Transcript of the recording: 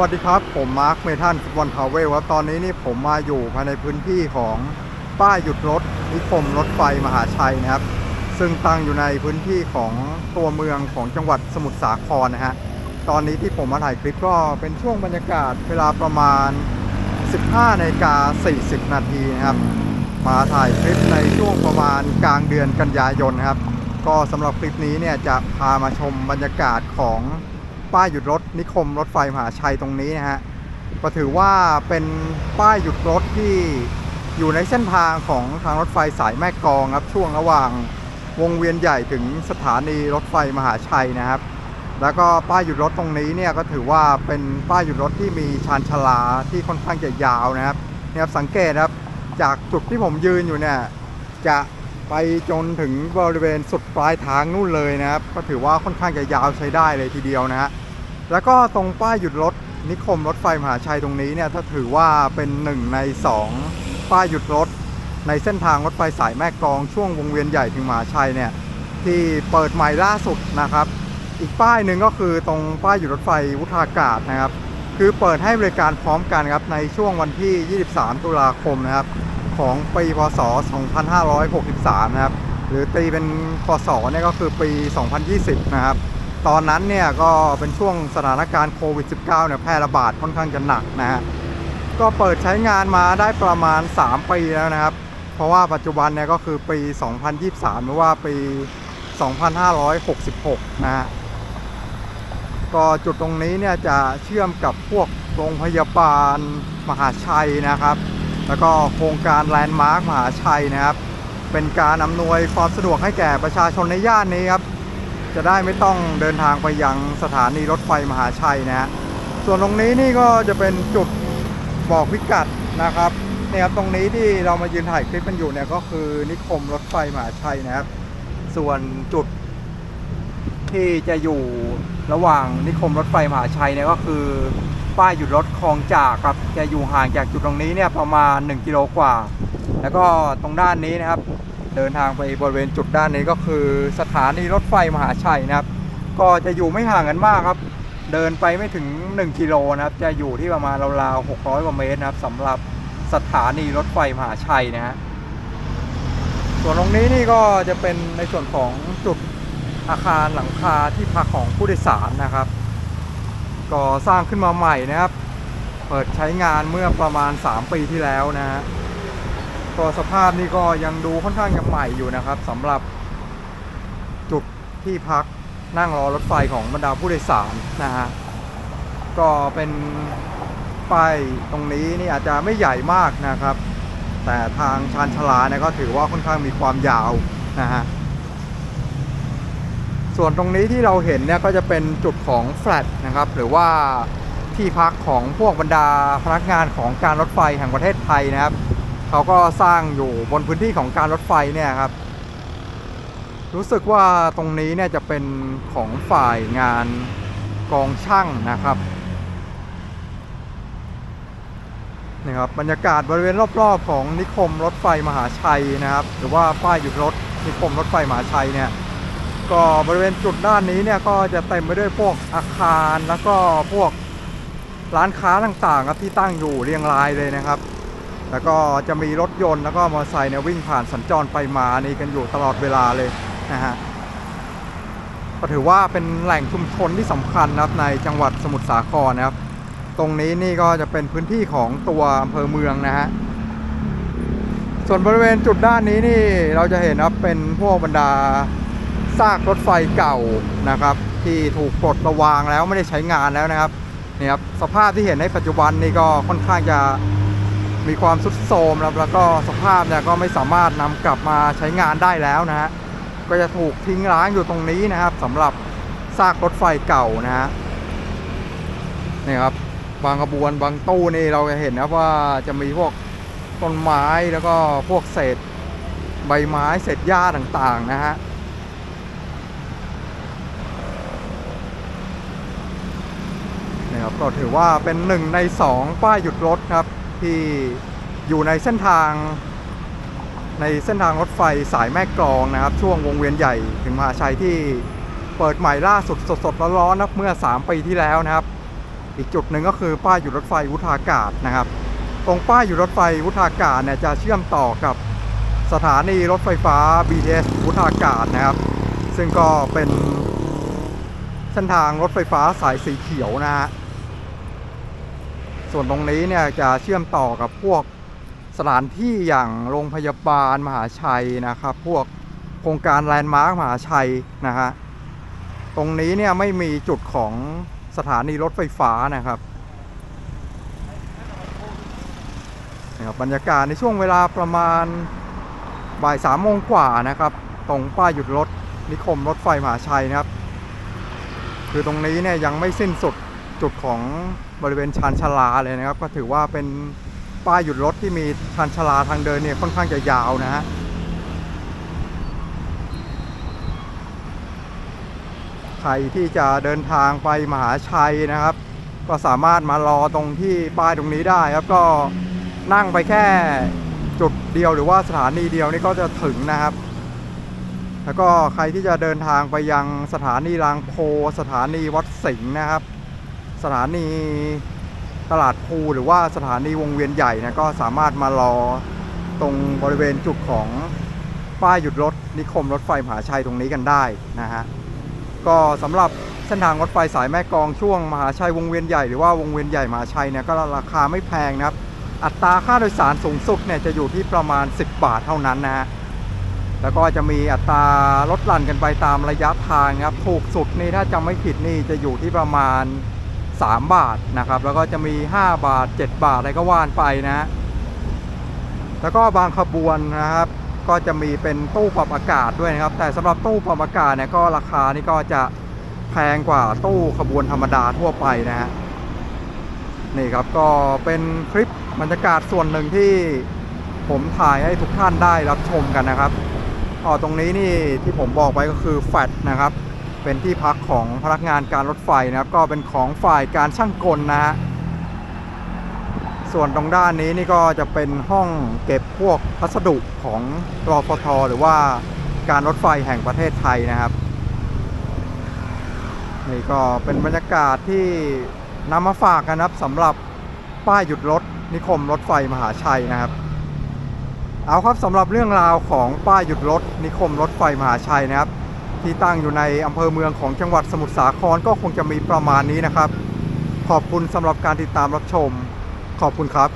วัสดีครับ ผมมาร์คเมทันฟุตบอลทาวเวลครับ ตอนนี้นี่ผมมาอยู่ภายในพื้นที่ของป้ายหยุดรถนิคมรถไฟมหาชัยนะครับ ซึ่งตั้งอยู่ในพื้นที่ของตัวเมืองของจังหวัดสมุทรสาครนะฮะ ตอนนี้ที่ผมมาถ่ายคลิปก็เป็นช่วงบรรยากาศเวลาประมาณ 15นาฬิกา40 นาทีนะครับ มาถ่ายคลิปในช่วงประมาณกลางเดือนกันยายนครับ ก็สำหรับคลิปนี้เนี่ยจะพามาชมบรรยากาศของ ป้ายหยุดรถนิคมรถไฟมหาชัยตรงนี้นะฮะก็ถือว่าเป็นป้ายหยุดรถที่อยู่ในเส้นทางของทางรถไฟสายแม่กลองครับช่วงระหว่างวงเวียนใหญ่ถึงสถานีรถไฟมหาชัยนะครับ แล้วก็ป้ายหยุดรถตรงนี้เนี่ยก็ถือว่าเป็นป้ายหยุดรถที่มีชานชลาที่ค่อนข้างจะยาวนะครับนี่ยครับสังเกตครับจากจุดที่ผมยืนอยู่เนี่ยจะ ไปจนถึงบริเวณสุดปลายทางนู่นเลยนะครับ ก็ถือว่าค่อนข้างจะยาวใช้ได้เลยทีเดียวนะฮะแล้วก็ตรงป้ายหยุดรถนิคมรถไฟมหาชัยตรงนี้เนี่ยถ้าถือว่าเป็นหนึ่งในสองป้ายหยุดรถ ในเส้นทางรถไฟสายแม่กองช่วงวงเวียนใหญ่ถึงมหาชัยเนี่ยที่เปิดใหม่ล่าสุดนะครับ อีกป้ายหนึ่งก็คือตรงป้ายหยุดรถไฟวุฒากาศนะครับ คือเปิดให้บริการพร้อมกันครับในช่วงวันที่ 23 ตุลาคมนะครับ ของปีพศ 2563 นะครับ หรือตีเป็นพศเนี่ยก็คือปี 2020 นะครับ ตอนนั้นเนี่ยก็เป็นช่วงสถานการณ์โควิด -19 เนี่ยแพร่ระบาดค่อนข้างจะหนักนะฮะ ก็เปิดใช้งานมาได้ประมาณ 3 ปีแล้วนะครับ เพราะว่าปัจจุบันเนี่ยก็คือปี 2023 หรือว่าปี 2566 นะฮะก็จุดตรงนี้เนี่ยจะเชื่อมกับพวกโรงพยาบาลมหาชัยนะครับ แล้วก็โครงการแลนด์มาร์คมหาชัยนะครับ เป็นการอำนวยความสะดวกให้แก่ประชาชนในย่านนี้ครับ จะได้ไม่ต้องเดินทางไปยังสถานีรถไฟมหาชัยนะฮะส่วนตรงนี้นี่ก็จะเป็นจุดบอกพิกัดนะครับเนี่ยครับตรงนี้ที่เรามายืนถ่ายคลิปกันอยู่เนี่ยก็คือนิคมรถไฟมหาชัยนะครับ ส่วนจุดที่จะอยู่ระหว่างนิคมรถไฟมหาชัยเนี่ยก็คือ ป้ายหยุดรถคลองจากครับจะอยู่ห่างจากจุดตรงนี้เนี่ยประมาณ 1 กิโลกว่า แล้วก็ตรงด้านนี้นะครับ เดินทางไปบริเวณจุดด้านนี้ก็คือสถานีรถไฟมหาชัยนะครับ ก็จะอยู่ไม่ห่างกันมากครับ เดินไปไม่ถึง 1 กิโลนะครับ จะอยู่ที่ประมาณราวๆ600กว่าเมตรนะครับสำหรับสถานีรถไฟมหาชัยนะฮะส่วนตรงนี้นี่ก็จะเป็นในส่วนของจุดอาคารหลังคาที่พักของผู้โดยสารนะครับ ก็สร้างขึ้นมาใหม่นะครับ เปิดใช้งานเมื่อประมาณ 3 ปีที่แล้วนะฮะก็สภาพนี่ก็ยังดูค่อนข้างยังใหม่อยู่นะครับสำหรับจุดที่พักนั่งรอรถไฟของบรรดาผู้โดยสารนะฮะก็เป็นป้ายตรงนี้นี่อาจจะไม่ใหญ่มากนะครับ แต่ทางชานชลาเนี่ยก็ถือว่าค่อนข้างมีความยาวนะฮะ ส่วนตรงนี้ที่เราเห็นเนี่ยก็จะเป็นจุดของแฟลตนะครับหรือว่าที่พักของพวกบรรดาพนักงานของการรถไฟแห่งประเทศไทยนะครับเขาก็สร้างอยู่บนพื้นที่ของการรถไฟเนี่ยครับ รู้สึกว่าตรงนี้เนี่ยจะเป็นของฝ่ายงานกองช่างนะครับนี่ครับบรรยากาศบริเวณรอบๆ ของนิคมรถไฟมหาชัยนะครับ หรือว่าป้ายหยุดรถนิคมรถไฟมหาชัยเนี่ย ก็บริเวณจุดด้านนี้เนี่ยก็จะเต็มไปด้วยพวกอาคารแล้วก็พวกร้านค้าต่างๆครับที่ตั้งอยู่เรียงรายเลยนะครับ แล้วก็จะมีรถยนต์แล้วก็มอเตอร์ไซค์เนี่ยวิ่งผ่านสัญจรไปมานี่กันอยู่ตลอดเวลาเลยนะฮะก็ถือว่าเป็นแหล่งชุมชนที่สำคัญนะครับในจังหวัดสมุทรสาครนะครับ ตรงนี้นี่ก็จะเป็นพื้นที่ของตัวอำเภอเมืองนะฮะส่วนบริเวณจุดด้านนี้นี่เราจะเห็นนะครับเป็นพวกบรรดา ซากรถไฟเก่านะครับ ที่ถูกปลดระวางแล้วไม่ได้ใช้งานแล้วนะครับนี่ครับสภาพที่เห็นในปัจจุบันนี่ก็ค่อนข้างจะมีความสุดโทรมแล้วแล้วก็สภาพเนี่ยก็ไม่สามารถนำกลับมาใช้งานได้แล้วนะฮะก็จะถูกทิ้งร้างอยู่ตรงนี้นะครับสำหรับซากรถไฟเก่านะฮะนี่ครับบางขบวนบางตู้นี่เราจะเห็นนะว่าจะมีพวกต้นไม้แล้วก็พวกเศษใบไม้เศษหญ้าต่างๆนะฮะ นะครับก็ถือว่าเป็นหนึ่งในสองป้ายหยุดรถครับ ที่อยู่ในเส้นทาง ในเส้นทางรถไฟสายแม่กลองนะครับ ช่วงวงเวียนใหญ่ถึงมหาชัยที่เปิดใหม่ล่าสุดสดๆร้อนๆนับเมื่อ 3 ปีที่แล้วนะครับ อีกจุดหนึ่งก็คือป้ายหยุดรถไฟวุฒากาศนะครับ ตรงป้ายหยุดรถไฟวุฒากาศเนี่ยจะเชื่อมต่อกับสถานีรถไฟฟ้า BTS วุฒากาศนะครับ ซึ่งก็เป็นเส้นทางรถไฟฟ้าสายสีเขียวนะฮะ ส่วนตรงนี้เนี่ยจะเชื่อมต่อกับพวกสถานที่อย่างโรงพยาบาลมหาชัยนะครับ พวกโครงการแลนด์มาร์คมหาชัยนะฮะตรงนี้เนี่ยไม่มีจุดของสถานีรถไฟฟ้านะครับนะครับบรรยากาศในช่วงเวลาประมาณบ่ายสามโมงกว่านะครับ ตรงป้ายหยุดรถนิคมรถไฟมหาชัยนะครับ คือตรงนี้เนี่ยยังไม่สิ้นสุด จุดของบริเวณชานชาลาเลยนะครับ ก็ถือว่าเป็นป้ายหยุดรถที่มีชานชาลาทางเดินเนี่ยค่อนข้างจะยาวนะฮะใครที่จะเดินทางไปมหาชัยนะครับ ก็สามารถมารอตรงที่ป้ายตรงนี้ได้ครับก็นั่งไปแค่จุดเดียวหรือว่าสถานีเดียวนี่ก็จะถึงนะครับ แล้วก็ใครที่จะเดินทางไปยังสถานีรางโพสถานีวัดสิงห์นะครับ สถานีตลาดภูหรือว่าสถานีวงเวียนใหญ่นะก็สามารถมารอตรงบริเวณจุดของป้ายหยุดรถนิคมรถไฟมหาชัยตรงนี้กันได้นะฮะก็สำหรับเส้นทางรถไฟสายแม่กองช่วงมหาชัยวงเวียนใหญ่หรือว่าวงเวียนใหญ่มหาชัยเนี่ยก็ราคาไม่แพงนะครับ อัตราค่าโดยสารสูงสุดเนี่ยจะอยู่ที่ประมาณ 10 บาทเท่านั้นนะฮะแล้วก็จะมีอัตราลดหลั่นกันไปตามระยะทางครับถูกสุดนี่ถ้าจำไม่ผิดนี่จะอยู่ที่ประมาณ 3 บาทนะครับ แล้วก็จะมี 5 บาท 7 บาทอะไรก็ว่านไปนะ แล้วก็บางขบวนนะครับ ก็จะมีเป็นตู้ปรับอากาศด้วยนะครับ แต่สำหรับตู้ปรับอากาศเนี่ยก็ราคานี่ก็จะแพงกว่าตู้ขบวนธรรมดาทั่วไปนะฮะนี่ครับก็เป็นคลิปบรรยากาศส่วนหนึ่งที่ผมถ่ายให้ทุกท่านได้รับชมกันนะครับอ๋อตรงนี้นี่ที่ผมบอกไปก็คือแฟดนะครับ เป็นที่พักของพนักงานการรถไฟนะครับ ก็เป็นของฝ่ายการช่างกลนะฮะส่วนตรงด้านนี้นี่ก็จะเป็นห้องเก็บพวกพัสดุของรอฟทหรือว่าการรถไฟแห่งประเทศไทยนะครับนี่ก็เป็นบรรยากาศที่นำมาฝากกันนะครับสำหรับป้ายหยุดรถนิคมรถไฟมหาชัยนะครับ เอาครับสำหรับเรื่องราวของป้ายหยุดรถนิคมรถไฟมหาชัยนะครับ ที่ตั้งอยู่ในอำเภอเมืองของจังหวัดสมุทรสาครก็คงจะมีประมาณนี้นะครับ ขอบคุณสำหรับการติดตามรับชม ขอบคุณครับ